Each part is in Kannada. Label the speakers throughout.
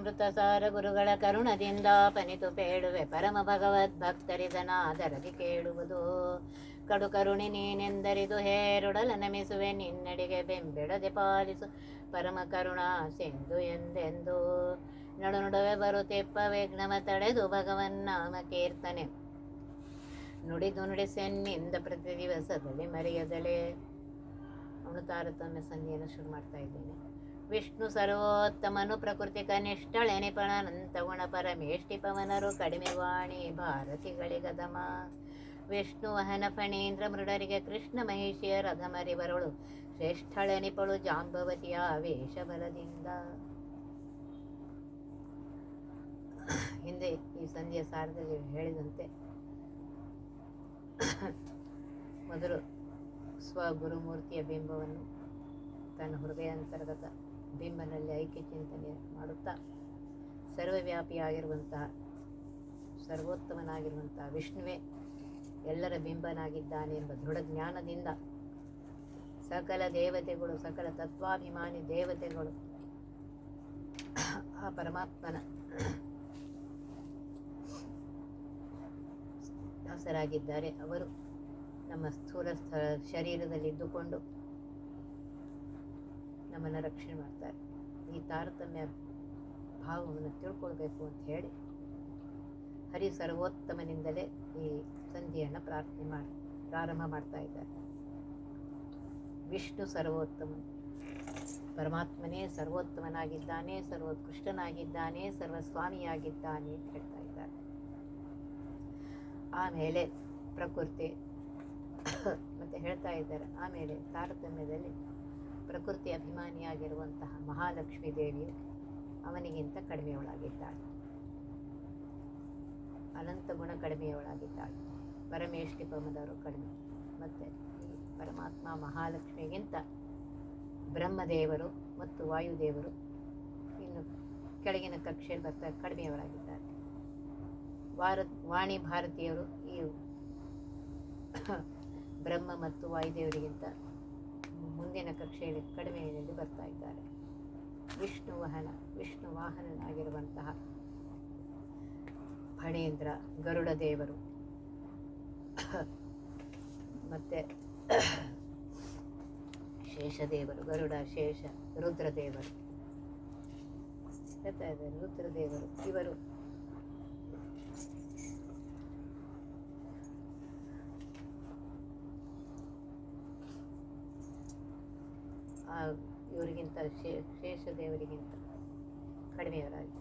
Speaker 1: ಅಮೃತಸಾರ ಗುರುಗಳ ಕರುಣದಿಂದ ಪನಿತು ಪೇಳುವೆ ಪರಮ ಭಗವದ್ ಭಕ್ತರಿದನಾದರದಿ ಕೇಳುವುದು. ಕಡು ಕರುಣಿ ನೀನೆಂದರಿದು ಹೇರುಡಲ ನಮಿಸುವೆ, ನಿನ್ನಡಿಗೆ ಬೆಂಬಿಡದೆ ಪಾಲಿಸು ಪರಮ ಕರುಣಾ ಸಿಂಧು ಎಂದೆಂದು. ನಡು ನಡುವೆ ಬರುತ್ತಿಪ್ಪ ವಿಘ್ನವ ತಡೆದು ಭಗವನ್ನಾಮ ಕೀರ್ತನೆ. ನುಡಿದು ನುಡಿಸೆನ್ನಿಂದ ಪ್ರತಿ ದಿವಸದಲ್ಲಿ ಅವನು ತಾರತಮ್ಯ ಸಂಧಿಯನ್ನು ಶುರು ಮಾಡ್ತಾ ಇದ್ದೇನೆ. ವಿಷ್ಣು ಸರ್ವೋತ್ತಮನು ಪ್ರಕೃತಿ ಕನಿಷ್ಠಳೆ ನಿಪಣನಂತ ಗುಣ ಪರಮೇಷ್ಠಿ ಪವನರು ಕಡಿಮೆ ವಾಣಿ ಭಾರತಿಗಳಿಗದಮ ವಿಷ್ಣು ವಹನ ಫಣೀಂದ್ರ ಮೃಡರಿಗೆ ಕೃಷ್ಣ ಮಹಿಷಿಯ ರಥಮರಿವರಳು ಶ್ರೇಷ್ಠಳೆ ನಿಪಳು ಜಾಂಬವತಿಯ ವೇಷ ಬಲದಿಂದ. ಹಿಂದೆ ಈ ಸಂಧಿಯ ಸಾರದಲ್ಲಿ ಹೇಳಿದಂತೆ ಮೊದಲು ಸ್ವಗುರುಮೂರ್ತಿಯ ಬಿಂಬವನ್ನು ತನ್ನ ಹೃದಯಾಂತರ್ಗತ ಬಿಂಬನಲ್ಲಿ ಐಕ್ಯ ಚಿಂತನೆ ಮಾಡುತ್ತಾ ಸರ್ವವ್ಯಾಪಿಯಾಗಿರುವಂಥ, ಸರ್ವೋತ್ತಮನಾಗಿರುವಂಥ ವಿಷ್ಣುವೇ ಎಲ್ಲರ ಬಿಂಬನಾಗಿದ್ದಾನೆ ಎಂಬ ದೃಢ ಜ್ಞಾನದಿಂದ ಸಕಲ ದೇವತೆಗಳು, ಸಕಲ ತತ್ವಾಭಿಮಾನಿ ದೇವತೆಗಳು ಆ ಪರಮಾತ್ಮನ ದಾಸರಾಗಿದ್ದಾರೆ. ಅವರು ನಮ್ಮ ಸ್ಥೂಲ ಸ್ಥ ಶರೀರದಲ್ಲಿದ್ದುಕೊಂಡು ನಮ್ಮನ್ನು ರಕ್ಷಣೆ ಮಾಡ್ತಾರೆ. ಈ ತಾರತಮ್ಯ ಭಾವವನ್ನು ತಿಳ್ಕೊಳ್ಬೇಕು ಅಂತ ಹೇಳಿ ಹರಿ ಸರ್ವೋತ್ತಮನಿಂದಲೇ ಈ ಸಂಧಿಯನ್ನು ಪ್ರಾರ್ಥನೆ ಮಾಡಿ, ಪ್ರಾರಂಭ ಮಾಡ್ತಾ ಇದ್ದಾರೆ. ವಿಷ್ಣು ಸರ್ವೋತ್ತಮ ಪರಮಾತ್ಮನೇ ಸರ್ವೋತ್ತಮನಾಗಿದ್ದಾನೆ, ಸರ್ವೋತ್ಕೃಷ್ಟನಾಗಿದ್ದಾನೆ, ಸರ್ವಸ್ವಾಮಿಯಾಗಿದ್ದಾನೆ ಅಂತ ಹೇಳ್ತಾ ಇದ್ದಾರೆ. ಆಮೇಲೆ ಪ್ರಕೃತಿ ಮತ್ತೆ ಹೇಳ್ತಾ ಇದ್ದಾರೆ. ಆಮೇಲೆ ತಾರತಮ್ಯದಲ್ಲಿ ಪ್ರಕೃತಿ ಅಭಿಮಾನಿಯಾಗಿರುವಂತಹ ಮಹಾಲಕ್ಷ್ಮಿ ದೇವಿಯು ಅವನಿಗಿಂತ ಕಡಿಮೆಯವಳಾಗಿದ್ದಾಳೆ. ಅನಂತ ಗುಣ ಕಡಿಮೆಯವಳಾಗಿದ್ದಾಳೆ. ಪರಮೇಶ್ವರಿ ಪರಮದವರು ಕಡಿಮೆ. ಮತ್ತು ಈ ಪರಮಾತ್ಮ ಮಹಾಲಕ್ಷ್ಮಿಗಿಂತ ಬ್ರಹ್ಮದೇವರು ಮತ್ತು ವಾಯುದೇವರು ಇನ್ನು ಕೆಳಗಿನ ಕಕ್ಷೆಯಲ್ಲಿ ಬರ್ತಾ ಕಡಿಮೆಯವರಾಗಿದ್ದಾರೆ ವಾರ, ವಾಣಿ ಭಾರತೀಯರು ಈ ಬ್ರಹ್ಮ ಮತ್ತು ವಾಯುದೇವರಿಗಿಂತ ಮುಂದಿನ ಕಕ್ಷೆಯಲ್ಲಿ ಕಡಿಮೆಯಲ್ಲಿ ಬರ್ತಾ ಇದ್ದಾರೆ. ವಿಷ್ಣು ವಾಹನ, ವಿಷ್ಣು ವಾಹನನಾಗಿರುವಂತಹ ಫಣೀಂದ್ರ, ಗರುಡ ದೇವರು. ಮತ್ತು ಶೇಷದೇವರು ಗರುಡ, ಶೇಷ ರುದ್ರದೇವರು ರುದ್ರದೇವರು ಇವರು ಆ ಇವರಿಗಿಂತ ಶೇ ದೇವರಿಗಿಂತ ಕಡಿಮೆಯವರಾಗಿ.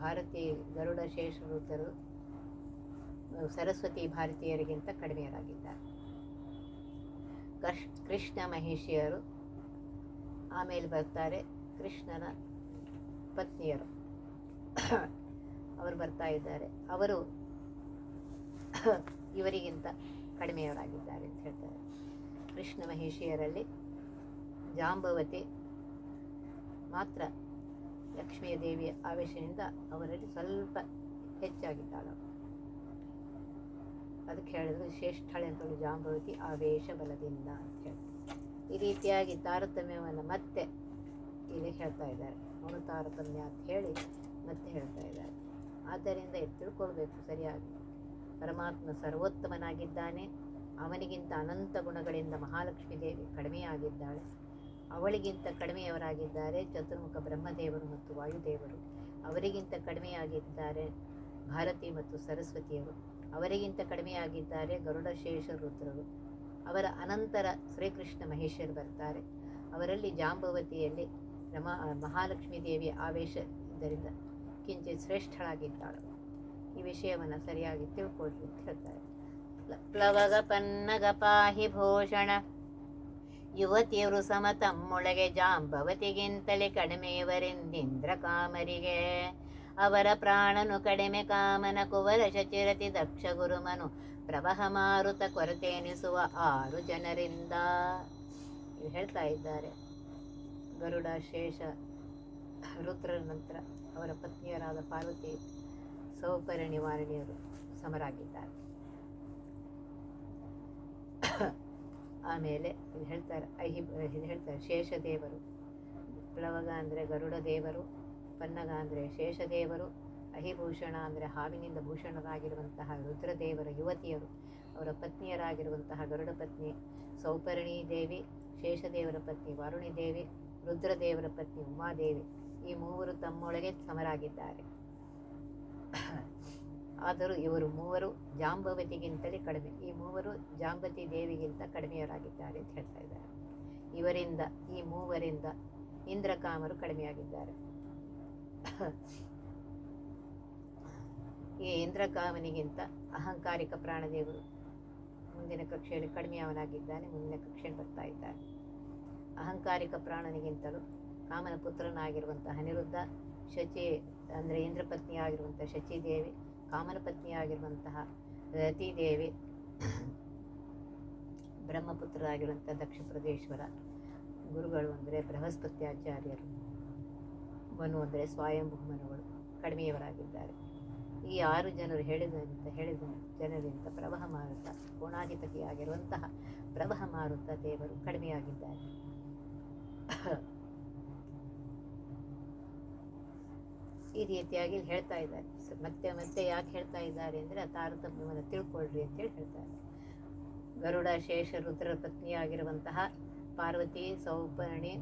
Speaker 1: ಭಾರತೀಯ ಗರುಡ ಶೇಷರುದ್ರರು ಸರಸ್ವತಿ ಭಾರತೀಯರಿಗಿಂತ ಕಡಿಮೆಯವರಾಗಿದ್ದಾರೆ. ಕೃಷ್ ಕೃಷ್ಣ ಮಹಿಷಿಯರು ಆಮೇಲೆ ಬರ್ತಾರೆ ಕೃಷ್ಣನ ಪತ್ನಿಯರು. ಅವರು ಬರ್ತಾ ಇದ್ದಾರೆ. ಅವರು ಇವರಿಗಿಂತ ಕಡಿಮೆಯವರಾಗಿದ್ದಾರೆ ಅಂತ ಹೇಳ್ತಾರೆ. ಕೃಷ್ಣ ಮಹಿಷಿಯರಲ್ಲಿ ಜಾಂಬವತಿ ಮಾತ್ರ ಲಕ್ಷ್ಮೀಯ ದೇವಿಯ ಆವೇಶದಿಂದ ಅವರಲ್ಲಿ ಸ್ವಲ್ಪ ಹೆಚ್ಚಾಗಿದ್ದಾಳು. ಅದಕ್ಕೆ ಹೇಳಿದ್ರು ಶ್ರೇಷ್ಠಳೆ ಅಂತೇಳಿ ಜಾಂಬವತಿ ಆವೇಶ ಬಲದಿಂದ ಅಂತ ಹೇಳಿ ಈ ರೀತಿಯಾಗಿ ತಾರತಮ್ಯವನ್ನು ಮತ್ತೆ ಇಲ್ಲಿ ಹೇಳ್ತಾ ಇದ್ದಾರೆ. ಅವನು ತಾರತಮ್ಯ ಅಂತ ಹೇಳಿ ಮತ್ತೆ ಹೇಳ್ತಾ ಇದ್ದಾರೆ. ಆದ್ದರಿಂದ ತಿಳ್ಕೊಳ್ಬೇಕು ಸರಿಯಾಗಿ. ಪರಮಾತ್ಮ ಸರ್ವೋತ್ತಮನಾಗಿದ್ದಾನೆ. ಅವನಿಗಿಂತ ಅನಂತ ಗುಣಗಳಿಂದ ಮಹಾಲಕ್ಷ್ಮೀ ದೇವಿ ಕಡಿಮೆಯಾಗಿದ್ದಾಳೆ. ಅವಳಿಗಿಂತ ಕಡಿಮೆಯವರಾಗಿದ್ದಾರೆ ಚತುರ್ಮುಖ ಬ್ರಹ್ಮದೇವರು ಮತ್ತು ವಾಯುದೇವರು. ಅವರಿಗಿಂತ ಕಡಿಮೆಯಾಗಿದ್ದಾರೆ ಭಾರತಿ ಮತ್ತು ಸರಸ್ವತಿಯರು ಅವರಿಗಿಂತ ಕಡಿಮೆಯಾಗಿದ್ದಾರೆ ಗರುಡ ಶೇಷ ರುದ್ರರು. ಅವರ ಅನಂತರ ಶ್ರೀಕೃಷ್ಣ ಮಹೇಶ್ವರ್ ಬರ್ತಾರೆ. ಅವರಲ್ಲಿ ಜಾಂಬವತಿಯಲ್ಲಿ ರಮ ಮಹಾಲಕ್ಷ್ಮೀ ದೇವಿ ಆವೇಶ ಇದರಿಂದ ಕಿಂಚಿತ್ ಶ್ರೇಷ್ಠಳಾಗಿದ್ದಾಳು. ಈ ವಿಷಯವನ್ನು ಸರಿಯಾಗಿ ತಿಳ್ಕೊಳ್ಳಿ ಹೇಳ್ತಾರೆ. ಪ್ಲ- ಪ್ಲವಗ ಪನ್ನಗ ಪಾಹಿ ಭೂಷಣ. ಯುವತಿಯರು ಸಮ ತಮ್ಮೊಳಗೆ ಜಾಂಬವತಿಗಿಂತಲೇ ಕಡಿಮೆಯವರೆಂದಿಂದ್ರ ಕಾಮರಿಗೆ ಅವರ ಪ್ರಾಣನು ಕಡಿಮೆ ಕಾಮನ ಕುವರ ಶಚಿರತಿ ದಕ್ಷ ಗುರುಮನು ಪ್ರವಹ ಮಾರುತ ಕೊರತೆನಿಸುವ ಆರು ಜನರಿಂದ. ಹೇಳ್ತಾ ಇದ್ದಾರೆ. ಗರುಡ ಶೇಷ ರುದ್ರ ನಂತರ ಅವರ ಪತ್ನಿಯರಾದ ಪಾರ್ವತಿ ಸೌಕರ್ಯ ನಿವಾರಣೆಯರು ಸಮರಾಗಿದ್ದಾರೆ. ಆಮೇಲೆ ಹೇಳ್ತಾರೆ ಇದು ಹೇಳ್ತಾರೆ, ಶೇಷದೇವರು. ಪ್ಲವಗ ಅಂದರೆ ಗರುಡ ದೇವರು ಪನ್ನಗ ಅಂದರೆ ಶೇಷದೇವರು, ಅಹಿಭೂಷಣ ಅಂದರೆ ಹಾವಿನಿಂದ ಭೂಷಣರಾಗಿರುವಂತಹ ರುದ್ರದೇವರ ಯುವತಿಯರು, ಅವರ ಪತ್ನಿಯರಾಗಿರುವಂತಹ ಗರುಡ ಪತ್ನಿ, ಸೌಪರ್ಣಿ ದೇವಿ, ಶೇಷದೇವರ ಪತ್ನಿ ವಾರುಣಿ ದೇವಿ, ರುದ್ರದೇವರ ಪತ್ನಿ ಉಮಾದೇವಿ, ಈ ಮೂವರು ತಮ್ಮೊಳಗೆ ಸಮರಾಗಿದ್ದಾರೆ. ಆದರೂ ಇವರು ಮೂವರು ಜಾಂಬವತಿಗಿಂತಲೇ ಕಡಿಮೆ. ಈ ಮೂವರು ಜಾಂಬತಿ ದೇವಿಗಿಂತ ಕಡಿಮೆಯವರಾಗಿದ್ದಾರೆ ಅಂತ ಹೇಳ್ತಾ ಇದ್ದಾರೆ. ಇವರಿಂದ, ಈ ಮೂವರಿಂದ ಇಂದ್ರಕಾಮರು ಕಡಿಮೆಯಾಗಿದ್ದಾರೆ. ಈ ಇಂದ್ರಕಾಮನಿಗಿಂತ ಅಹಂಕಾರಿಕ ಪ್ರಾಣದೇವರು ಮುಂದಿನ ಕಕ್ಷೆಯಲ್ಲಿ ಕಡಿಮೆಯವನಾಗಿದ್ದಾನೆ, ಮುಂದಿನ ಕಕ್ಷೆಯಲ್ಲಿ ಬರ್ತಾ ಇದ್ದಾನೆ. ಅಹಂಕಾರಿಕ ಪ್ರಾಣನಿಗಿಂತಲೂ ಕಾಮನ ಪುತ್ರನಾಗಿರುವಂಥ ಅನಿರುದ್ಧ ಶಚಿ, ಅಂದರೆ ಇಂದ್ರಪತ್ನಿಯಾಗಿರುವಂಥ ಶಚಿದೇವಿ ಕಾಮನ ಪತ್ನಿಯಾಗಿರುವಂತಹ ರತಿದೇವಿ ಬ್ರಹ್ಮಪುತ್ರರಾಗಿರುವಂಥ ದಕ್ಷ ಪ್ರದೇಶ್ವರ ಗುರುಗಳು ಅಂದರೆ ಬೃಹಸ್ಪತಿ ಆಚಾರ್ಯರು. ಮನು ಅಂದರೆ ಸ್ವಯಂಭೂಮನುಗಳು ಕಡಿಮೆಯವರಾಗಿದ್ದಾರೆ. ಈ ಆರು ಜನರು ಹೇಳಿದಂತ, ಹೇಳಿದ ಜನರಿಂದ ಪ್ರವಾಹ ಮಾರುತ ಕೋಣಾಧಿಪತಿಯಾಗಿರುವಂತಹ ಪ್ರವಾಹ ಮಾರುತ ದೇವರು ಕಡಿಮೆಯಾಗಿದ್ದಾರೆ. ಈ ರೀತಿಯಾಗಿ ಹೇಳ್ತಾ ಇದ್ದಾರೆ. ಮತ್ತೆ ಮತ್ತೆ ಯಾಕೆ ಹೇಳ್ತಾ ಇದ್ದಾರೆ ಅಂದರೆ ಆ ತಾರತಮ್ಯವನ್ನು ತಿಳ್ಕೊಳ್ರಿ ಅಂತೇಳಿ ಹೇಳ್ತಾರೆ ಗರುಡ, ಶೇಷ, ರುದ್ರ ಪತ್ನಿಯಾಗಿರುವಂತಹ ಪಾರ್ವತಿ ಸೌಪರ್ಣಿ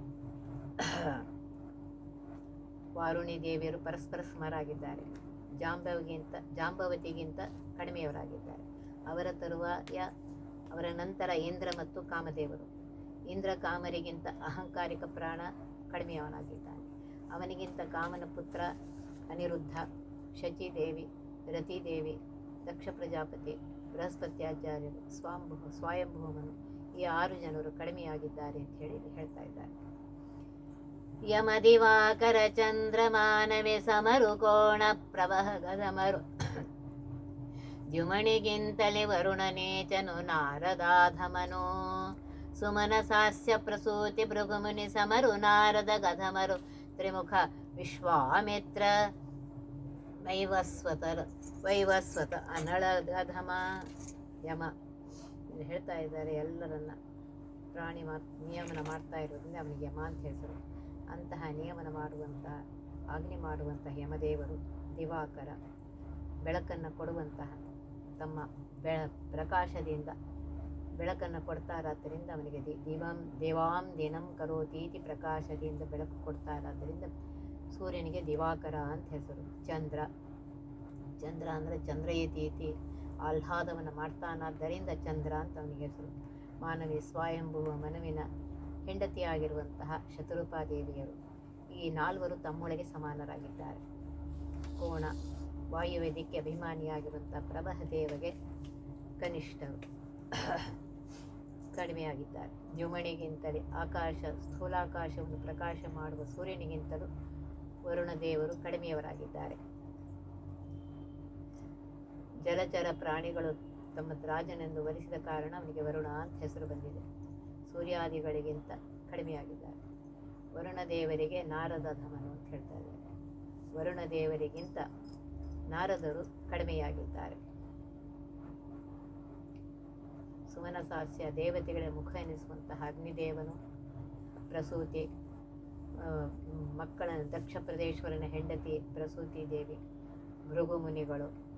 Speaker 1: ವಾರುಣಿ ದೇವಿಯರು ಪರಸ್ಪರ ಸಮರಾಗಿದ್ದಾರೆ. ಜಾಂಬವಿಗಿಂತ, ಜಾಂಬವತಿಗಿಂತ ಕಡಿಮೆಯವರಾಗಿದ್ದಾರೆ. ಅವರ ತರುವಾಯ, ಅವರ ನಂತರ ಇಂದ್ರ ಮತ್ತು ಕಾಮದೇವರು. ಇಂದ್ರ ಕಾಮರಿಗಿಂತ ಅಹಂಕಾರಿಕ ಪ್ರಾಣ ಕಡಿಮೆಯವನಾಗಿದ್ದಾನೆ. ಅವನಿಗಿಂತ ಕಾಮನ ಪುತ್ರ ಅನಿರುದ್ಧ, ಶಚಿದೇವಿ, ರತಿದೇವಿ, ದಕ್ಷ ಪ್ರಜಾಪತಿ, ಬೃಹಸ್ಪತ್ಯಾಚಾರ್ಯರು, ಸ್ವಾಂಭು ಸ್ವಯಂಭೂಮನು ಈ ಆರು ಜನರು ಕಡಿಮೆಯಾಗಿದ್ದಾರೆ ಅಂತ ಹೇಳಿ ಹೇಳ್ತಾ ಇದ್ದಾರೆ. ಯಮದಿವಾಕರ ಚಂದ್ರಮಾನವೇ ಸಮರು ಕೋಣ ಪ್ರವಹ ಗದಮರು ದ್ಯುಮಣಿಗಿಂತಲೇ ವರುಣನೇಚನು ನಾರದಾಧಮನು. ಸುಮನ ಸಾಸ್ಯ ಪ್ರಸೂತಿ ಭೃಗುಮುನಿ ಸಮರು ನಾರದ ಗಧಮರು. ತ್ರಿಮುಖ ವಿಶ್ವಾಮಿತ್ರ. ವೈವಸ್ವತರ ವೈವಸ್ವತ ಅನಳಗಧಮ. ಯಮ. ಹೇಳ್ತಾ ಇದ್ದಾರೆ ಎಲ್ಲರನ್ನ. ಪ್ರಾಣಿ ಮಾ, ನಿಯಮನ ಮಾಡ್ತಾ ಇರೋದ್ರಿಂದ ಅವನಿಗೆ ಯಮ ಅಂತ ಹೆಸರು. ಅಂತಹ ನಿಯಮನ ಮಾಡುವಂಥ ಅಗ್ನಿ ಮಾಡುವಂತಹ ಯಮದೇವರು ದಿವಾಕರ. ಬೆಳಕನ್ನು ಕೊಡುವಂತಹ ತಮ್ಮ ಬೆಳ, ಪ್ರಕಾಶದಿಂದ ಬೆಳಕನ್ನು ಕೊಡ್ತಾರಾದ್ದರಿಂದ ಅವನಿಗೆ ದಿ, ದಿವಂ, ದೇವಾಂ ದಿನಂ ಕರೋತೀತಿ ಪ್ರಕಾಶದಿಂದ ಬೆಳಕು ಕೊಡ್ತಾರಾದ್ದರಿಂದ ಸೂರ್ಯನಿಗೆ ದಿವಾಕರ ಅಂತ ಹೆಸರು. ಚಂದ್ರ. ಚಂದ್ರ ಅಂದರೆ ಚಂದ್ರಯತೀತಿ ಆಹ್ಲಾದವನ್ನು ಮಾಡ್ತಾನಾದ್ದರಿಂದ ಚಂದ್ರ ಅಂತ ಅವನಿಗೆ ಹೆಸರು. ಮಾನವಿ ಸ್ವಯಂಭುವ ಮನುವಿನ ಹೆಂಡತಿಯಾಗಿರುವಂತಹ ಶತರೂಪಾದೇವಿಯರು. ಈ ನಾಲ್ವರು ತಮ್ಮೊಳಗೆ ಸಮಾನರಾಗಿದ್ದಾರೆ. ಕೋಣ, ವಾಯುವೇದಿಕೆ ಅಭಿಮಾನಿಯಾಗಿರುವಂಥ ಪ್ರಭಹ ದೇವಗೆ ಕನಿಷ್ಠರು. ಕಡಿಮೆಯಾಗಿದ್ದಾರೆ. ದ್ಯುಮಣಿಗಿಂತಲೇ ಆಕಾಶ, ಸ್ಥೂಲಾಕಾಶವನ್ನು ಪ್ರಕಾಶ ಮಾಡುವ ಸೂರ್ಯನಿಗಿಂತಲೂ ವರುಣ ದೇವರು ಕಡಿಮೆಯವರಾಗಿದ್ದಾರೆ. ಜಲಚರ ಪ್ರಾಣಿಗಳು ತಮ್ಮ ರಾಜನೆಂದು ವರಿಸಿದ ಕಾರಣ ಅವನಿಗೆ ವರುಣ ಅಂತ ಹೆಸರು ಬಂದಿದೆ. ಸೂರ್ಯಾದಿಗಳಿಗಿಂತ ಕಡಿಮೆಯಾಗಿದ್ದಾರೆ. ವರುಣ ದೇವರಿಗೆ ನಾರದ ಧಮನು ಅಂತ ಹೇಳ್ತಾ ಇದ್ದಾರೆ ವರುಣ ದೇವರಿಗಿಂತ ನಾರದರು ಕಡಿಮೆಯಾಗಿದ್ದಾರೆ. ಸುಮನಸಾಸ್ಯ ದೇವತೆಗಳ ಮುಖ ಎನಿಸುವಂತಹ ಅಗ್ನಿದೇವನು, ಪ್ರಸೂತಿ ಮಕ್ಕಳ ದಕ್ಷ ಪ್ರದೇಶ್ವರನ ಹೆಂಡತಿ ಪ್ರಸೂತಿ ದೇವಿ, ಭೃಗು ಮುನಿಗಳು,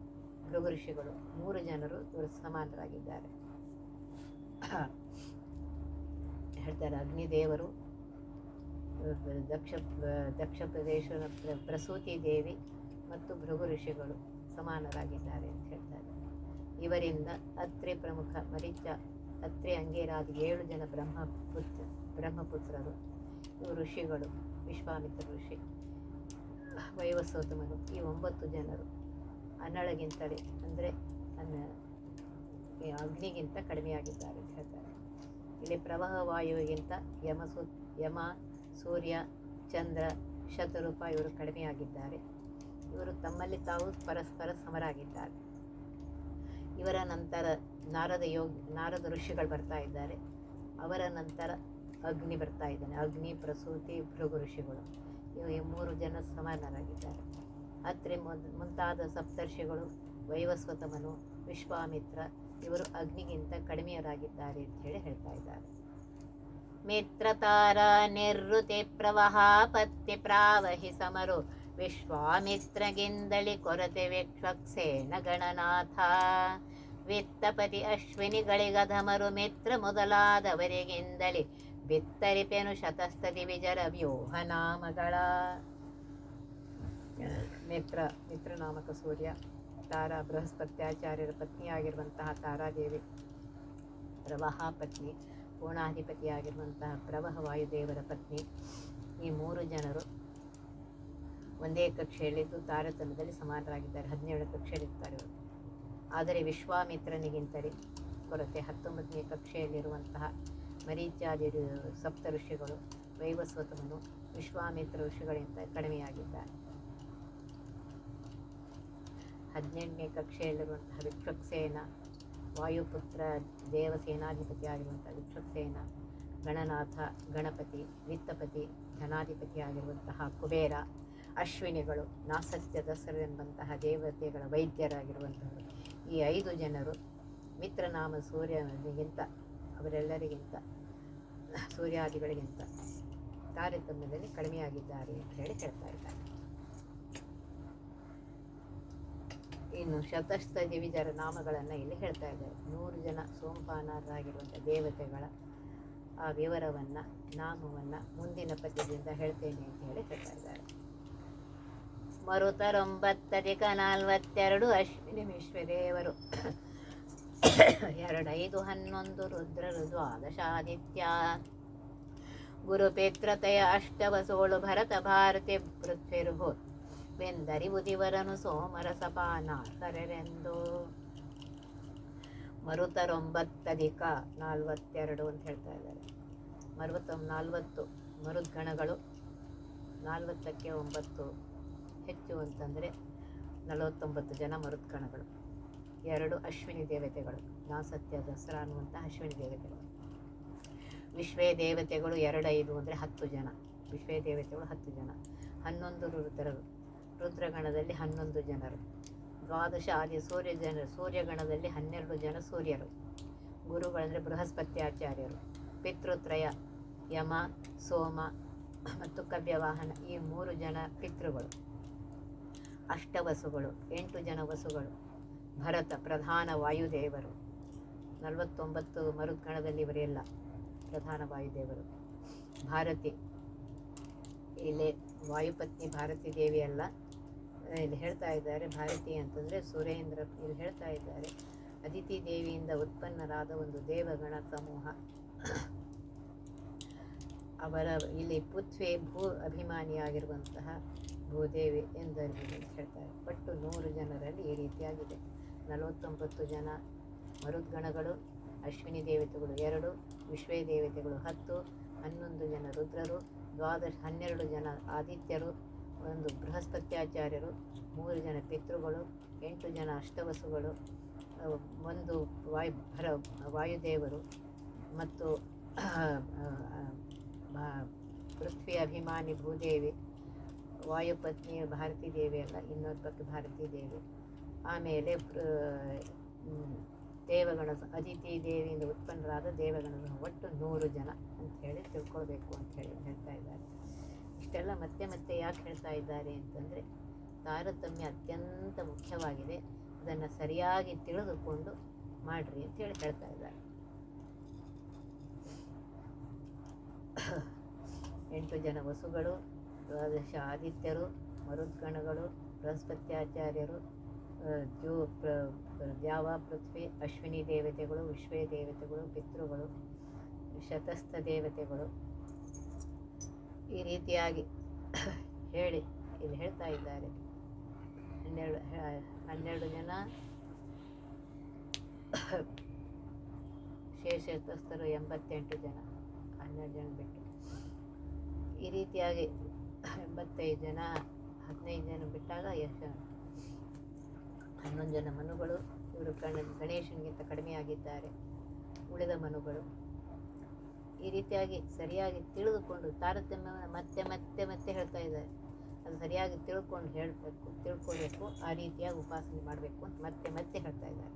Speaker 1: ಭೃಗು ಋಷಿಗಳು, ಮೂರು ಜನರು ಇವರು ಸಮಾನರಾಗಿದ್ದಾರೆ. ಹೇಳ್ತಾರೆ ಅಗ್ನಿದೇವರು, ದಕ್ಷ ದಕ್ಷ ಪ್ರದೇಶ್ವರ ಪ್ರ- ಪ್ರಸೂತಿ ದೇವಿ ಮತ್ತು ಭೃಗು ಋಷಿಗಳು ಸಮಾನರಾಗಿದ್ದಾರೆ ಅಂತ ಹೇಳ್ತಾರೆ. ಇವರಿಂದ ಅತ್ರಿ ಪ್ರಮುಖ ಮರಿಚ, ಅತ್ರಿ ಅಂಗೇರಾದ ಏಳು ಜನ ಬ್ರಹ್ಮಪುತ್ರ ಬ್ರಹ್ಮಪುತ್ರರು ಋಷಿಗಳು, ವಿಶ್ವಾಮಿತ್ರ ಋಷಿ ವೈವಸೋತಮರು ಈ ಒಂಬತ್ತು ಜನರು ಅನ್ನಳಗಿಂತಲೇ ಅಂದರೆ ಅನ್ನ ಅಗ್ನಿಗಿಂತ ಕಡಿಮೆಯಾಗಿದ್ದಾರೆ ಅಂತ ಹೇಳ್ತಾರೆ. ಇಲ್ಲಿ ಪ್ರವಾಹ, ವಾಯುವಿಗಿಂತ ಯಮಸು ಯಮ, ಸೂರ್ಯ, ಚಂದ್ರ, ಶತರೂಪ ಇವರು ಕಡಿಮೆಯಾಗಿದ್ದಾರೆ. ಇವರು ತಮ್ಮಲ್ಲಿ ತಾವು ಪರಸ್ಪರ ಸಮರಾಗಿದ್ದಾರೆ. ಇವರ ನಂತರ ನಾರದ ಯೋಗ, ನಾರದ ಋಷಿಗಳು ಬರ್ತಾ ಇದ್ದಾರೆ. ಅವರ ನಂತರ ಅಗ್ನಿ ಬರ್ತಾ ಇದ್ದಾನೆ. ಅಗ್ನಿ, ಪ್ರಸೂತಿ ಭೃಗು ಋಷಿಗಳು ಇವು ಈ ಮೂರು ಜನ ಸಮಾನರಾಗಿದ್ದಾರೆ. ಅತ್ರಿ ಮುಂತಾದ ಸಪ್ತರ್ಷಿಗಳು, ವೈವಸ್ವತಮನು, ವಿಶ್ವಾಮಿತ್ರ, ಇವರು ಅಗ್ನಿಗಿಂತ ಕಡಿಮೆಯರಾಗಿದ್ದಾರೆ ಅಂತ ಹೇಳಿ ಹೇಳ್ತಾ ಇದ್ದಾರೆ. ಮಿತ್ರತಾರ ನಿರ್ವೃತಿ ಪ್ರವಹ ಪತ್ತಿ ಪ್ರಾವಹಿ ಸಮರು. ವಿಶ್ವಾಮಿತ್ರಗಿಂದಳಿ ಕೊರತೆ ವಿಕ್ಷಕ್ಸೇನ ಗಣನಾಥ. ವಿತ್ತಪತಿ ಅಶ್ವಿನಿಗಳಿಗಧಮರು ಮಿತ್ರ ಮೊದಲಾದವರಿಗಿಂದಲಿ ಬಿತ್ತರಿಪೆನು ಶತಸ್ತತಿ ವಿಜರ ವ್ಯೂಹ ನಾಮಗಳ ಮಿತ್ರ ಮಿತ್ರನಾಮಕ ಸೂರ್ಯ, ತಾರಾ ಬೃಹಸ್ಪತ್ಯಾಚಾರ್ಯರ ಪತ್ನಿಯಾಗಿರುವಂತಹ ತಾರಾದೇವಿ, ಪ್ರವಾಹ ಪತ್ನಿ ಪೂರ್ಣಾಧಿಪತಿಯಾಗಿರುವಂತಹ ಪ್ರವಹ ವಾಯುದೇವರ ಪತ್ನಿ, ಈ ಮೂರು ಜನರು ಒಂದೇ ಕಕ್ಷೆಯಲ್ಲಿದ್ದು ತಾರತಮ್ಯದಲ್ಲಿ ಸಮಾನರಾಗಿದ್ದಾರೆ. ಹದಿನೇಳು ಕಕ್ಷೆಯಲ್ಲಿರ್ತಾರೆ ಅವರು ಆದರೆ ವಿಶ್ವಾಮಿತ್ರನಿಗಿಂತಲೇ ಕೊರತೆ ಹತ್ತೊಂಬತ್ತನೇ ಕಕ್ಷೆಯಲ್ಲಿರುವಂತಹ ಋ- ಸಪ್ತ ಋಷಿಗಳು, ವೈವಸ್ವತಮನು, ವಿಶ್ವಾಮಿತ್ರ ಋಷಿಗಳಿಂದ ಕಡಿಮೆಯಾಗಿದ್ದಾರೆ. ಹದಿನೆಂಟನೇ ಕಕ್ಷೆಯಲ್ಲಿರುವಂತಹ ವಿಕ್ಷಕ್ಸೇನ ವಾಯುಪುತ್ರ ದೇವಸೇನಾಧಿಪತಿ ಆಗಿರುವಂತಹ ವಿಕ್ಷಕ್ಸೇನ ಗಣನಾಥ, ಗಣಪತಿ, ವಿತ್ತಪತಿ, ಧನಾಧಿಪತಿ ಆಗಿರುವಂತಹ ಕುಬೇರ, ಅಶ್ವಿನಿಗಳು, ನಾಸತ್ಯ ದಸರು ಎಂಬಂತಹ ದೇವತೆಗಳ ವೈದ್ಯರಾಗಿರುವಂಥವರು. ಈ ಐದು ಜನರು ಮಿತ್ರನಾಮ ಸೂರ್ಯನಿಗಿಂತ ಅವರೆಲ್ಲರಿಗಿಂತ, ಸೂರ್ಯಾದಿಗಳಿಗಿಂತ ತಾರತಮ್ಯದಲ್ಲಿ ಕಡಿಮೆಯಾಗಿದ್ದಾರೆ ಅಂತ ಹೇಳಿ ಹೇಳ್ತಾ ಇದ್ದಾರೆ. ಇನ್ನು ಶತಸ್ಥ ದಿವಿಜರ ನಾಮಗಳನ್ನು ಇಲ್ಲಿ ಹೇಳ್ತಾ ಇದ್ದಾರೆ. ನೂರು ಜನ ಸೋಂಪಾನರಾಗಿರುವಂಥ ದೇವತೆಗಳ ಆ ವಿವರವನ್ನು, ನಾಮವನ್ನು ಮುಂದಿನ ಪದ್ಯದಿಂದ ಹೇಳ್ತೇನೆ ಅಂತ ಹೇಳಿ ಹೇಳ್ತಾ ಇದ್ದಾರೆ. ಮರುತರೊಂಬತ್ತಧಿಕ ನಾಲ್ವತ್ತೆರಡು ಅಶ್ವಿನಿ ವಿಶ್ವದೇವರು. ಎರಡೈದು ಹನ್ನೊಂದು ರುದ್ರರು ದ್ವಾದಶಾದಿತ್ಯ ಗುರುಪಿತ್ರತಯ ಅಷ್ಟವಸೋಳು ಭರತ ಭಾರತಿ ಪೃಥ್ವಿರ್ಭೂ. ಬೆಂದರಿ ಉದಿವರನು ಕರೆರೆಂದು ಮರುತರೊಂಬತ್ತಧಿಕ ನಾಲ್ವತ್ತೆರಡು ಅಂತ ಹೇಳ್ತಾ ಇದ್ದಾರೆ. ಮರುತ ನಾಲ್ವತ್ತು ಮರುದ್ಗಣಗಳು. ನಾಲ್ವತ್ತಕ್ಕೆ ಒಂಬತ್ತು ಹೆಚ್ಚು ಅಂತಂದರೆ ನಲವತ್ತೊಂಬತ್ತು ಜನ ಮರುದ್ಗಣಗಳು. ಎರಡು ಅಶ್ವಿನಿ ದೇವತೆಗಳು. ನಾಸತ್ಯ ದಸರಾ ಅನ್ನುವಂಥ ಅಶ್ವಿನಿ ದೇವತೆಗಳು. ವಿಶ್ವೇ ದೇವತೆಗಳು ಎರಡೈದು ಅಂದರೆ ಹತ್ತು ಜನ. ವಿಶ್ವೇ ದೇವತೆಗಳು ಹತ್ತು ಜನ. ಹನ್ನೊಂದು ರುದ್ರರು. ರುದ್ರಗಣದಲ್ಲಿ ಹನ್ನೊಂದು ಜನರು. ದ್ವಾದಶ ಆದಿ ಸೂರ್ಯ ಜನ, ಸೂರ್ಯಗಣದಲ್ಲಿ ಹನ್ನೆರಡು ಜನ ಸೂರ್ಯರು. ಗುರುಗಳಂದರೆ ಬೃಹಸ್ಪತ್ಯಾಚಾರ್ಯರು. ಪಿತೃತ್ರಯ, ಯಮ, ಸೋಮ ಮತ್ತು ಕವ್ಯವಾಹನ ಈ ಮೂರು ಜನ ಪಿತೃಗಳು. ಅಷ್ಟವಸುಗಳು, ಎಂಟು ಜನ ವಸುಗಳು. ಭರತ ಪ್ರಧಾನ ವಾಯುದೇವರು. ನಲವತ್ತೊಂಬತ್ತು ಮರುದ್ಗಣದಲ್ಲಿ ಇವರೆಲ್ಲ ಪ್ರಧಾನ ವಾಯುದೇವರು. ಭಾರತಿ, ಇಲ್ಲಿ ವಾಯುಪತ್ನಿ ಭಾರತಿ ದೇವಿ ಅಲ್ಲ, ಇಲ್ಲಿ ಹೇಳ್ತಾ ಇದ್ದಾರೆ. ಭಾರತಿ ಅಂತಂದರೆ ಸುರೇಂದ್ರ, ಇಲ್ಲಿ ಹೇಳ್ತಾ ಇದ್ದಾರೆ. ಅದಿತಿ ದೇವಿಯಿಂದ ಉತ್ಪನ್ನರಾದ ಒಂದು ದೇವಗಣ ಸಮೂಹ. ಅವರ ಇಲ್ಲಿ ಪೃಥ್ವಿ ಭೂ ಅಭಿಮಾನಿಯಾಗಿರುವಂತಹ ಭೂದೇವಿ ಎಂದರು ಹೇಳ್ತಾರೆ. ಒಟ್ಟು ನೂರು ಜನರಲ್ಲಿ ಈ ರೀತಿಯಾಗಿದೆ. ನಲವತ್ತೊಂಬತ್ತು ಜನ ಮರುದ್ಗಣಗಳು, ಅಶ್ವಿನಿ ದೇವತೆಗಳು ಎರಡು, ವಿಶ್ವೇ ದೇವತೆಗಳು ಹತ್ತು, ಹನ್ನೊಂದು ಜನ ರುದ್ರರು, ದ್ವಾದಶ, ಹನ್ನೆರಡು ಜನ ಆದಿತ್ಯರು, ಒಂದು ಬೃಹಸ್ಪತ್ಯಾಚಾರ್ಯರು, ಮೂರು ಜನ ಪಿತೃಗಳು, ಎಂಟು ಜನ ಅಷ್ಟವಸುಗಳು, ಒಂದು ವಾಯು ಭರ ವಾಯುದೇವರು ಮತ್ತು ಪೃಥ್ವಿ ಅಭಿಮಾನಿ ಭೂದೇವಿ ವಾಯುಪತ್ನಿ ಭಾರತೀ ದೇವಿ ಅಲ್ಲ ಇನ್ನೊಬ್ಬಕ್ಕೆ ಭಾರತೀ ದೇವಿ. ಆಮೇಲೆ ದೇವಗಣ, ಅದಿತಿ ದೇವಿಯಿಂದ ಉತ್ಪನ್ನರಾದ ದೇವಗಣ ಒಟ್ಟು ನೂರು ಜನ ಅಂತ ಹೇಳಿ ತಿಳ್ಕೊಳ್ಬೇಕು ಅಂತ ಹೇಳಿ ಹೇಳ್ತಾ ಇದ್ದಾರೆ. ಇಷ್ಟೆಲ್ಲ ಮತ್ತೆ ಮತ್ತೆ ಯಾಕೆ ಹೇಳ್ತಾ ಇದ್ದಾರೆ ಅಂತಂದರೆ, ತಾರತಮ್ಯ ಅತ್ಯಂತ ಮುಖ್ಯವಾಗಿದೆ. ಅದನ್ನು ಸರಿಯಾಗಿ ತಿಳಿದುಕೊಂಡು ಮಾಡಿರಿ ಅಂತ ಹೇಳಿ ಹೇಳ್ತಾ ಇದ್ದಾರೆ. ಎಂಟು ಜನ ವಸುಗಳು, ದ್ವಾದಶ ಆದಿತ್ಯರು, ಮರುದ್ಗಣಗಳು, ಬೃಹಸ್ಪತ್ಯಾಚಾರ್ಯರು ಜೋ, ಪ್ರ ದ್ಯಾವ ಪೃಥ್ವಿ, ಅಶ್ವಿನಿ ದೇವತೆಗಳು, ವಿಶ್ವೇ ದೇವತೆಗಳು, ಪಿತೃಗಳು, ಶತಸ್ಥ ದೇವತೆಗಳು. ಈ ರೀತಿಯಾಗಿ ಹೇಳಿ, ಇಲ್ಲಿ ಹೇಳ್ತಾ ಇದ್ದಾರೆ. ಹನ್ನೆರಡು ಹನ್ನೆರಡು ಜನ ಶೇಷತಸ್ಥರು ಎಂಬತ್ತೆಂಟು ಜನ, ಹನ್ನೆರಡು ಜನ ಬಿಟ್ಟು. ಈ ರೀತಿಯಾಗಿ ಎಂಬತ್ತೈದು ಜನ, ಹದಿನೈದು ಜನ ಬಿಟ್ಟಾಗ ಎಷ್ಟು ಹನ್ನೊಂದು ಜನ ಮನುಗಳು. ಇವರು ಗಣ, ಗಣೇಶನಿಗಿಂತ ಕಡಿಮೆಯಾಗಿದ್ದಾರೆ ಉಳಿದ ಮನುಗಳು. ಈ ರೀತಿಯಾಗಿ ಸರಿಯಾಗಿ ತಿಳಿದುಕೊಂಡು ತಾರತಮ್ಯವನ್ನು ಮತ್ತೆ ಮತ್ತೆ ಮತ್ತೆ ಹೇಳ್ತಾ ಇದ್ದಾರೆ. ಅದು ಸರಿಯಾಗಿ ತಿಳ್ಕೊಂಡು ಹೇಳಬೇಕು, ತಿಳ್ಕೊಬೇಕು, ಆ ರೀತಿಯಾಗಿ ಉಪಾಸನೆ ಮಾಡಬೇಕು ಅಂತ ಮತ್ತೆ ಮತ್ತೆ ಹೇಳ್ತಾ ಇದ್ದಾರೆ.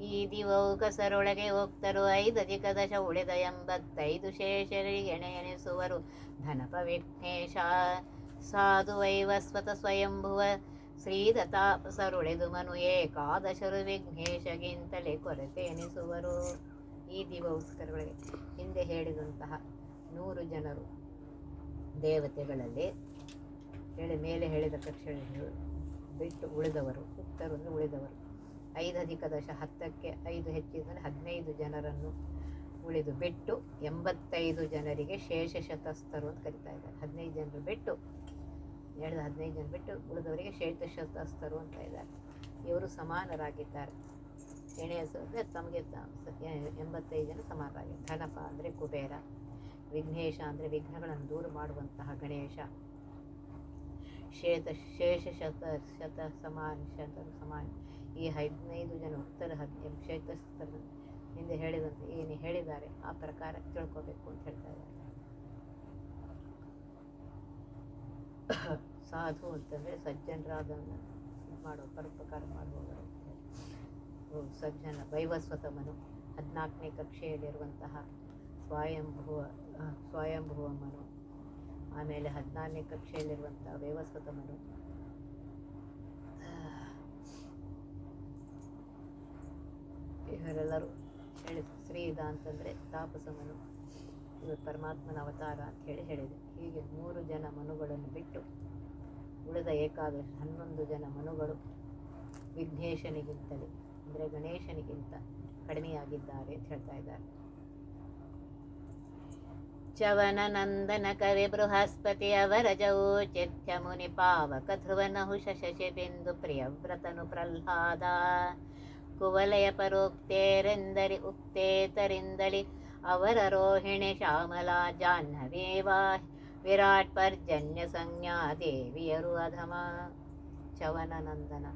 Speaker 1: ಈ ದಿವಸರೊಳಗೆ ಕಸರೊಳಗೆ ಐದು ಅಧಿಕ ದಶ, ಉಳಿದ ಎಂಬತ್ತೈದು ಶೇಷರಿಗೆ ಎಣೆ ಎಣಿಸುವರು ಧನಪ ವಿಘ್ನೇಶ ಸಾಧು ವೈವಸ್ವತ ಸ್ವಯಂಭುವ ಶ್ರೀದತಾಪಸರುಳೆದು ಮನು ಏಕಾದಶರು ವಿಘ್ನೇಶಗಿಂತಲೇ ಕೊರತೆ ಎನಿಸುವರು. ಈ ದಿವಸ್ಕರಗಳಿಗೆ ಹಿಂದೆ ಹೇಳಿದಂತಹ ನೂರು ಜನರು ದೇವತೆಗಳಲ್ಲಿ ಹೇಳಿ ಮೇಲೆ ಹೇಳಿದ ಕಕ್ಷೆಗಳು ಬಿಟ್ಟು ಉಳಿದವರು ಉಕ್ತರು ಅಂದರೆ ಉಳಿದವರು. ಐದು ಅಧಿಕ ದಶ ಹತ್ತಕ್ಕೆ ಐದು ಹೆಚ್ಚಿದರೆ ಹದಿನೈದು ಜನರನ್ನು ಉಳಿದು ಬಿಟ್ಟು ಎಂಬತ್ತೈದು ಜನರಿಗೆ ಶೇಷ ಶತಸ್ಥರು ಅಂತ ಕರಿತಾ ಇದ್ದಾರೆ. ಹದಿನೈದು ಜನರು ಬಿಟ್ಟು ಹೇಳಿದ ಹದಿನೈದು ಜನ ಬಿಟ್ಟು ಉಳಿದವರಿಗೆ ಶೇಷ ಶತಸ್ಥರು ಅಂತ ಇದ್ದಾರೆ. ಇವರು ಸಮಾನರಾಗಿದ್ದಾರೆ. ಏನೇ ಅಂದರೆ ತಮಗೆ ಎಂಬತ್ತೈದು ಜನ ಸಮಾನರಾಗಿ ಧನಪ ಅಂದರೆ ಕುಬೇರ, ವಿಘ್ನೇಶ ಅಂದರೆ ವಿಘ್ನಗಳನ್ನು ದೂರ ಮಾಡುವಂತಹ ಗಣೇಶ. ಶೇತ ಶೇಷ ಶತ ಶತ ಸಮಾನ ಶತ ಸಮಾನ. ಈ ಹದಿನೈದು ಜನ ಉತ್ತರ ಹದಿನೈದು ಶೇತಸ್ಥರು ಹಿಂದೆ ಹೇಳಿದಂತೆ ಏನು ಹೇಳಿದ್ದಾರೆ, ಆ ಪ್ರಕಾರ ತಿಳ್ಕೊಬೇಕು ಅಂತ ಹೇಳ್ತಾ ಇದ್ದಾರೆ ಸಾಧು ಅಂತಂದರೆ ಸಜ್ಜನರಾದವನ್ನ ಇದು ಮಾಡೋ ಪರೋಪಕಾರ ಮಾಡುವವರು ಸಜ್ಜನ ವೈವಸ್ವತಮನು ಹದಿನಾಲ್ಕನೇ ಕಕ್ಷೆಯಲ್ಲಿರುವಂತಹ ಸ್ವಯಂಭುವ ಸ್ವಯಂಭುವ ಮನು ಆಮೇಲೆ ಹದಿನಾರನೇ ಕಕ್ಷೆಯಲ್ಲಿರುವಂತಹ ವೈವಸ್ವತ ಮನು ಇವರೆಲ್ಲರೂ ಹೇಳಿ ಶ್ರೀದ ಅಂತಂದರೆ ತಾಪಸ ಮನು ಇವರು ಪರಮಾತ್ಮನ ಅವತಾರ ಅಂತ ಹೇಳಿ ಹೇಳಿದೆ. ಹೀಗೆ ಮೂರು ಜನ ಮನುಗಳನ್ನು ಬಿಟ್ಟು ಉಳಿದ ಏಕಾದಶಿ ಹನ್ನೊಂದು ಜನ ಮನುಗಳು ವಿಘ್ನೇಶನಿಗಿಂತಲೇ, ಅಂದರೆ ಗಣೇಶನಿಗಿಂತ ಕಡಿಮೆಯಾಗಿದ್ದಾರೆ ಅಂತ ಹೇಳ್ತಾ ಇದ್ದಾರೆ. ಚವನ ನಂದನ ಕವಿ ಬೃಹಸ್ಪತಿ ಅವರಜವು ಚಿತ್ಯ ಮುನಿ ಪಾವಕ ಧ್ರುವನಹು ಶಶಿ ಬಿಂದು ಪ್ರಿಯವ್ರತನು ಪ್ರಹ್ಲಾದ. ಕುವಲಯ ಪರೋಕ್ತೇರೆಂದರಿ ಉಕ್ತೇತರಿಂದಲಿ ಅವರ ರೋಹಿಣಿ ಶ್ಯಾಮಲಾ ಜಾಹ್ನವೇವ ವಿರಾಟ್ ಪರ್ಜನ್ಯ ಸಂಜ್ಞಾ ದೇವಿಯರು ಅಧಮ ಚವನನಂದನ.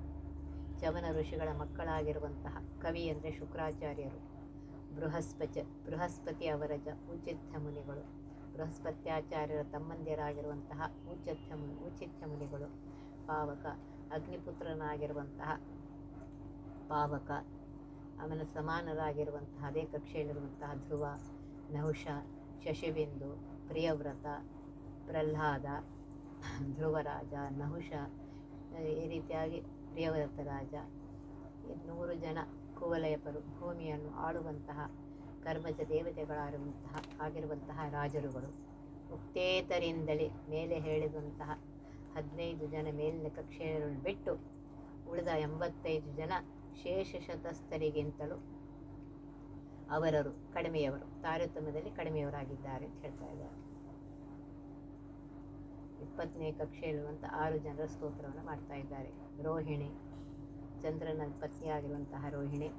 Speaker 1: ಚವನ ಋಷಿಗಳ ಮಕ್ಕಳಾಗಿರುವಂತಹ ಕವಿ ಅಂದರೆ ಶುಕ್ರಾಚಾರ್ಯರು. ಬೃಹಸ್ಪತಿ ಬೃಹಸ್ಪತಿ ಅವರಜ ಉಚಿತ್ಯ ಮುನಿಗಳು. ಬೃಹಸ್ಪತ್ಯಾಚಾರ್ಯರ ತಮ್ಮಂದಿರಾಗಿರುವಂತಹ ಉಚಿತ್ಯ ಮುನಿ ಉಚಿತ್ಯ ಮುನಿಗಳು. ಪಾವಕ, ಅಗ್ನಿಪುತ್ರನಾಗಿರುವಂತಹ ಪಾವಕ. ಅವನ ಸಮಾನರಾಗಿರುವಂತಹ, ಅದೇ ಕಕ್ಷೆಯಲ್ಲಿರುವಂತಹ ಧ್ರುವ, ನಹುಷ, ಶಶಿಬಿಂದು, ಪ್ರಿಯವ್ರತ ಪ್ರಹ್ಲಾದ, ಧ್ರುವರಾಜ, ನಹುಷ, ಈ ರೀತಿಯಾಗಿ ಪ್ರಿಯವ್ರತ ರಾಜ. ನೂರು ಜನ ಕುವಲಯಪರು ಭೂಮಿಯನ್ನು ಆಳುವಂತಹ, ಕರ್ಮಜ ದೇವತೆಗಳಾಗಿರುವಂತಹ ಆಗಿರುವಂತಹ ರಾಜರುಗಳು. ಉಕ್ತೇತರಿಂದಲೇ ಮೇಲೆ ಹೇಳಿದಂತಹ ಹದಿನೈದು ಜನ ಮೇಲಿನ ಕಕ್ಷೆಯನ್ನು ಬಿಟ್ಟು, ಉಳಿದ ಎಂಬತ್ತೈದು ಜನ ಶೇಷ ಶತಸ್ಥರಿಗಿಂತಲೂ ಅವರರು ಕಡಿಮೆಯವರು, ತಾರತಮ್ಯದಲ್ಲಿ ಕಡಿಮೆಯವರಾಗಿದ್ದಾರೆ ಅಂತ ಹೇಳ್ತಾ ಇದ್ದಾರೆ. ಇಪ್ಪತ್ತನೇ ಕಕ್ಷೆಯಲ್ಲಿರುವಂಥ ಆರು ಜನರ ಸ್ತೋತ್ರವನ್ನು ಮಾಡ್ತಾ ಇದ್ದಾರೆ. ರೋಹಿಣಿ, ಚಂದ್ರನ ಪತ್ನಿಯಾಗಿರುವಂತಹ ರೋಹಿಣಿ,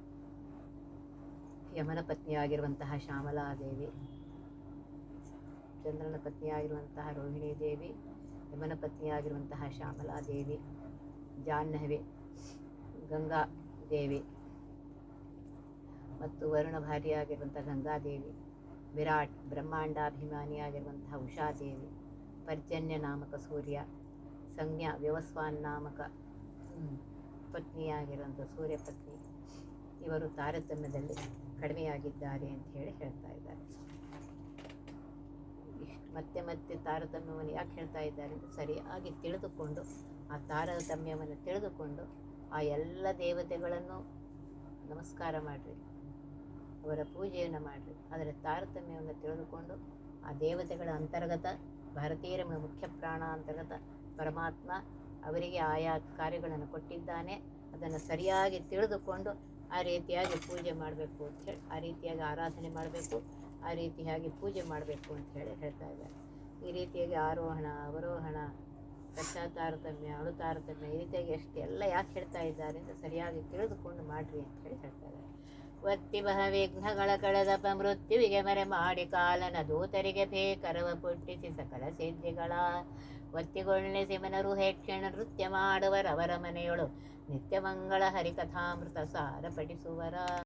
Speaker 1: ಯಮನ ಪತ್ನಿಯಾಗಿರುವಂತಹ ಶ್ಯಾಮಲಾದೇವಿ, ಚಂದ್ರನ ಪತ್ನಿಯಾಗಿರುವಂತಹ ರೋಹಿಣಿ ದೇವಿ, ಯಮನ ಪತ್ನಿಯಾಗಿರುವಂತಹ ಶ್ಯಾಮಲಾದೇವಿ, ಜಾಹ್ನವಿ, ಗಂಗಾ ದೇವಿ ಮತ್ತು ವರುಣ ಭಾರ್ಯೆಯಾಗಿರುವಂಥ ಗಂಗಾದೇವಿ ವಿರಾಟ್ ಬ್ರಹ್ಮಾಂಡಾಭಿಮಾನಿಯಾಗಿರುವಂತಹ ಉಷಾದೇವಿ ಪರ್ಜನ್ಯ ನಾಮಕ ಸೂರ್ಯ, ಸಂಜ್ಞಾ ವ್ಯವಸ್ವಾನ್ ನಾಮಕ ಪತ್ನಿಯಾಗಿರುವಂಥ ಸೂರ್ಯಪತ್ನಿ ಇವರು ತಾರತಮ್ಯದಲ್ಲಿ ಕಡಿಮೆಯಾಗಿದ್ದಾರೆ ಅಂತ ಹೇಳಿ ಹೇಳ್ತಾ ಇದ್ದಾರೆ. ಮತ್ತೆ ಮತ್ತೆ ತಾರತಮ್ಯವನ್ನು ಯಾಕೆ ಹೇಳ್ತಾ ಇದ್ದಾರೆ ಅಂತ ಸರಿಯಾಗಿ ತಿಳಿದುಕೊಂಡು, ಆ ತಾರತಮ್ಯವನ್ನು ತಿಳಿದುಕೊಂಡು ಆ ಎಲ್ಲ ದೇವತೆಗಳನ್ನು ನಮಸ್ಕಾರ ಮಾಡಿರಿ, ಅವರ ಪೂಜೆಯನ್ನು ಮಾಡಿರಿ. ಅದರ ತಾರತಮ್ಯವನ್ನು ತಿಳಿದುಕೊಂಡು ಆ ದೇವತೆಗಳ ಅಂತರ್ಗತ ಭಾರತೀಯರ ಮುಖ್ಯ ಪ್ರಾಣ ಅಂತರ್ಗತ ಪರಮಾತ್ಮ ಅವರಿಗೆ ಆಯಾ ಕಾರ್ಯಗಳನ್ನು ಕೊಟ್ಟಿದ್ದಾನೆ. ಅದನ್ನು ಸರಿಯಾಗಿ ತಿಳಿದುಕೊಂಡು ಆ ರೀತಿಯಾಗಿ ಪೂಜೆ ಮಾಡಬೇಕು ಅಂತ ಹೇಳಿ, ಆ ರೀತಿಯಾಗಿ ಆರಾಧನೆ ಮಾಡಬೇಕು, ಆ ರೀತಿಯಾಗಿ ಪೂಜೆ ಮಾಡಬೇಕು ಅಂತ ಹೇಳಿ ಹೇಳ್ತಾ ಇದ್ದಾರೆ. ಈ ರೀತಿಯಾಗಿ ಆರೋಹಣ, ಅವರೋಹಣ ಕಷ್ಟ ತಾರತಮ್ಯ ಅಣು ತಾರತಮ್ಯ ಈ ರೀತಿಯಾಗಿ ಎಷ್ಟು ಎಲ್ಲ ಯಾಕೆ ಹೇಳ್ತಾ ಇದ್ದಾರೆ ಅಂತ ಸರಿಯಾಗಿ ತಿಳಿದುಕೊಂಡು ಮಾಡಿರಿ ಅಂತ ಹೇಳಿ ಹೇಳ್ತಾ ಇದ್ದಾರೆ. ಒತ್ತಿ ಮಹ ವಿಘ್ನಗಳ ಕಳೆದಪ ಮೃತ್ಯುವಿಗೆ ಮರೆ ಮಾಡಿ ಕಾಲನ ದೂತರಿಗೆ ಬೇಕರವ ಪುಟ್ಟಿಸಿ ಸಕಲ ಸಿದ್ಧಿಗಳ. ಒತ್ತಿಗೊಳ್ಳಿಸಿ ಮನರು ಹೇಕ್ಷಣ ನೃತ್ಯ ಮಾಡುವರವರ ಮನೆಯೊಳು ನಿತ್ಯ ಮಂಗಳ ಹರಿಕಥಾಮೃತ ಸಾರ